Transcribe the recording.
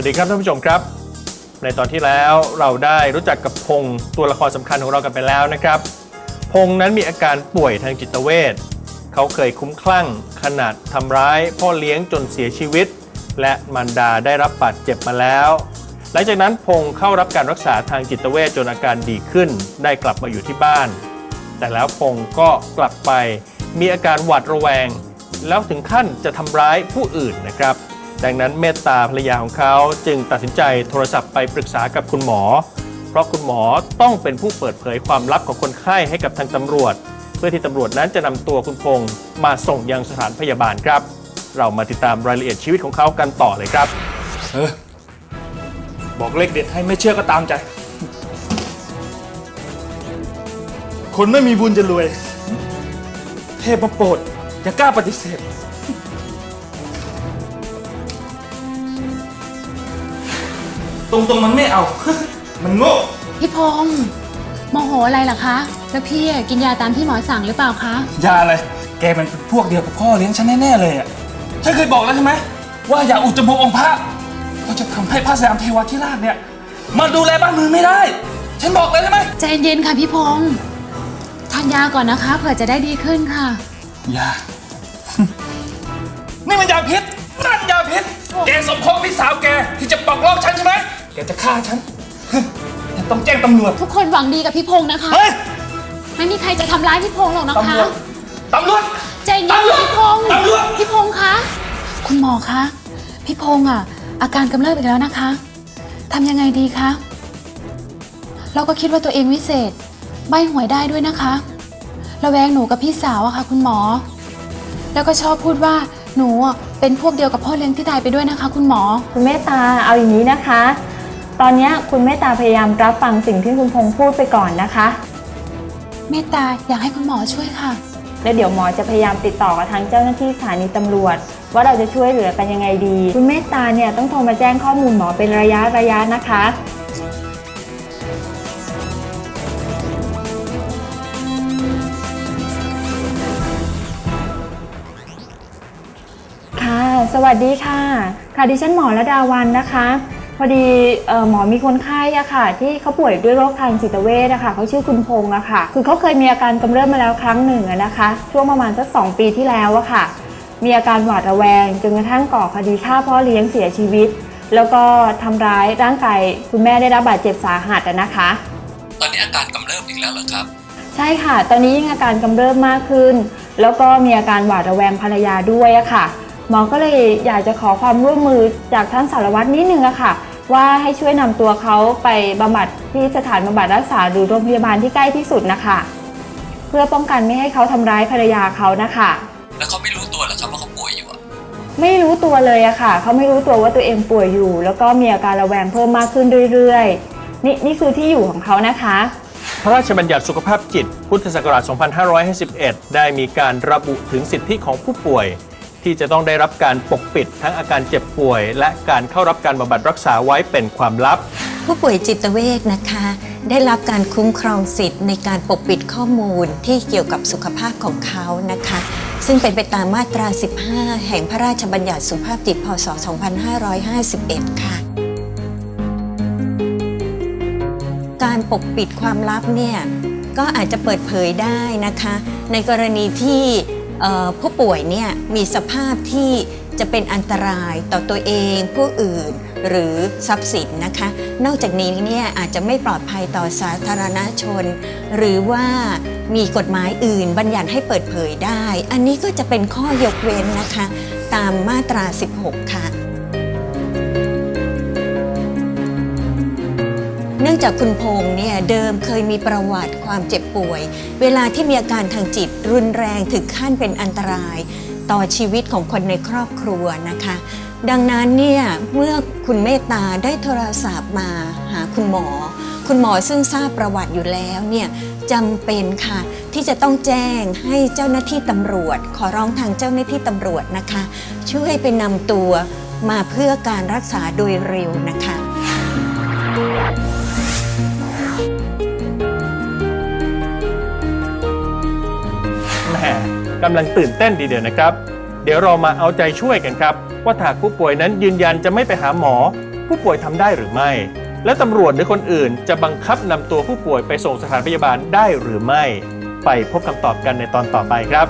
วัสดีครับท่านผู้ชมครับ ในตอนที่แล้วเราได้รู้จักกับพงษ์ตัวละครสำคัญของเรากันไปแล้วนะครับ พงษ์นั้นมีอาการป่วยทางจิตเวชเขาเคยคุ้มคลั่งขนาดทำร้ายพ่อเลี้ยงจนเสียชีวิต และมารดาได้รับบาดเจ็บมาแล้ว หลังจากนั้นพงษ์เข้ารับการรักษาทางจิตเวชจนอาการดีขึ้น ได้กลับมาอยู่ที่บ้าน แต่แล้วพงษ์ก็กลับไปมีอาการหวาดระแวง แล้วถึงขั้นจะทำร้ายผู้อื่นนะครับ ดังนั้นเมตตาภรรยาของเขาจึงตัดสินใจโทรศัพท์ไปปรึกษากับคุณหมอ เพราะคุณหมอต้องเป็นผู้เปิดเผยความลับของคนไข้ให้กับทางตำรวจ เพื่อที่ตำรวจนั้นจะนำตัวคุณพงษ์มาส่งยังสถานพยาบาลครับ เรามาติดตามรายละเอียดชีวิตของเขากันต่อเลยครับ เออบอกเลขเด็ดให้ไม่เชื่อก็ตามใจ คนไม่มีบุญจะรวย เทพมาโปรดอย่ากล้าปฏิเสธ ตรงๆมันไม่เอา มันโง่ พี่พงษ์โมโหอะไรล่ะคะ แล้วพี่อะกินยาตามที่หมอสั่งหรือเปล่าคะ ยาอะไร แกมันเป็นพวกเดียวกับพ่อเลี้ยงฉันแน่ๆเลยอะ ฉันเคยบอกแล้วใช่ไหม ว่าอย่าอุดจมูกองค์พระก็จะทำให้พระสยามเทวทิราชเนี่ยมาดูแลบ้านเมืองไม่ได้ ฉันบอกเลยใช่ไหม ใจเย็นค่ะพี่พงษ์ทานยาก่อนนะคะ เผื่อจะได้ดีขึ้นค่ะ ยา นี่มันยาพิษนั่นยาพิษ แกสมคบพี่สาวแกที่จะปอกลอกฉันใช่ไหมแกจะฆ่าฉันฉันต้องแจ้งตำรวจ ทุกคนหวังดีกับพี่พงษ์นะคะ เฮ้ย ไม่มีใครจะทำร้ายพี่พงษ์หรอกนะตำคะรวจ ตำรวจ ใจเย็นตำรวจพี่พงษ์ตำรวจ พี่พงษ์คะ คุณหมอคะ พี่พงษ์อะ อาการกำเริบอีกแล้วนะคะ ทำยังไงดีคะ เราก็คิดว่าตัวเองวิเศษ ใบหวยได้ด้วยนะคะ ระแวงหนูกับพี่สาวอะค่ะ คุณหมอ แล้วก็ชอบพูดว่าหนูอะเป็นพวกเดียวกับพ่อเลี้ยงที่ตายไปด้วยนะคะ คุณหมอ คุณเมตตาเอาอย่างนี้นะคะ ตอนเนี้ยคุณเมตตาพยายามรับฟังสิ่งที่คุณพงษ์พูดไปก่อนนะคะ เมตตาอยากให้คุณหมอช่วยค่ะ แล้วเดี๋ยวหมอจะพยายามติดต่อกับทางเจ้าหน้าที่สถานีตำรวจ ว่าเราจะช่วยเหลือกันยังไงดี คุณเมตตาเนี่ยต้องโทรมาแจ้งข้อมูลหมอเป็นระยะระยะนะคะ ค่ะ สวัสดีค่ะ ค่ะดิฉันหมอระดาวันนะคะ พอดีเอ่อหมอมีคนไข้อะค่ะ ที่เขาป่วยด้วยโรคทางจิตเวชอะค่ะเขาชื่อคุณพงษ์อะค่ะ คือเขาเคยมีอาการกำเริบมาแล้วครั้งหนึ่งอะนะคะ ช่วงประมาณสักสองปีที่แล้วอะค่ะ มีอาการหวาดระแวงจนกระทั่งก่อคดีฆ่าพ่อเลี้ยงเสียชีวิต แล้วก็ทำร้ายร่างกายคุณแม่ได้รับบาดเจ็บสาหัสอะนะคะ ตอนนี้อาการกำเริบอีกแล้วเหรอครับ ใช่ค่ะ ตอนนี้ยิ่งอาการกำเริบมากขึ้น แล้วก็มีอาการหวาดระแวงภรรยาด้วยอะค่ะ หมอก็เลยอยากจะขอความร่วมมือจากท่านสารวัตรนิดนึงอะค่ะ ว่าให้ช่วยนำตัวเขาไปบำบัดที่สถานบำบัดรักษาหรือโรงพยาบาลที่ใกล้ที่สุดนะคะ เพื่อป้องกันไม่ให้เขาทำร้ายภรรยาเขานะคะ แล้วเขาไม่รู้ตัวเหรอครับว่าเขาป่วยอยู่อะไม่รู้ตัวเลยอะค่ะ เขาไม่รู้ตัวว่าตัวเองป่วยอยู่ แล้วก็มีอาการระแวงเพิ่มมากขึ้นเรื่อยๆ นี่นี่คือที่อยู่ของเขานะคะ พระราชบัญญัติสุขภาพจิต พุทธศักราช 2551 ได้มีการระบุถึงสิทธิของผู้ป่วย ที่จะต้องได้รับการปกปิดทั้งอาการเจ็บป่วย และการเข้ารับการบำบัดรักษาไว้เป็นความลับ ผู้ป่วยจิตเวชนะคะ ได้รับการคุ้มครองสิทธิ์ในการปกปิดข้อมูลที่เกี่ยวกับสุขภาพของเขานะคะ ซึ่งเป็นไปตามมาตรา 15 แห่งพระราชบัญญัติสุขภาพจิตพศ 2551 ค่ะการปกปิดความลับเนี่ยก็อาจจะเปิดเผยได้นะคะ ในกรณีที่ ผู้ป่วยเนี่ยมีสภาพที่จะเป็นอันตรายต่อตัวเองผู้อื่นหรือทรัพย์สินนะคะ นอกจากนี้เนี่ยอาจจะไม่ปลอดภัยต่อสาธารณชน หรือว่ามีกฎหมายอื่นบัญญัติให้เปิดเผยได้ อันนี้ก็จะเป็นข้อยกเว้นนะคะ ตามมาตรา 16 ค่ะ นื่องจากคุณพงษ์เนี่ยเดิมเคยมีประวัติความเจ็บป่วย เวลาที่มีอาการทางจิตรุนแรงถึงขั้นเป็นอันตราย ต่อชีวิตของคนในครอบครัวนะคะ ดังนั้นเนี่ยเมื่อคุณเมตตาได้โทรศัพท์มาหาคุณหมอ คุณหมอซึ่งทราบประวัติอยู่แล้วเนี่ยจำเป็นค่ะที่จะต้องแจ้งให้เจ้าหน้าที่ตำรวจ ขอร้องทางเจ้าหน้าที่ตำรวจนะคะ ช่วยไปนำตัวมาเพื่อการรักษาโดยเร็วนะคะำลังตื่นเต้นดีเดียวนะครับ เดี๋ยวเรามาเอาใจช่วยกันครับ ว่าถ้าผู้ป่วยนั้นยืนยันจะไม่ไปหาหมอ ผู้ป่วยทำได้หรือไม่ และตำรวจหรือคนอื่นจะบังคับนำตัวผู้ป่วยไปส่งสถานพยาบาลได้หรือไม่ ไปพบคำตอบกันในตอนต่อไปครับ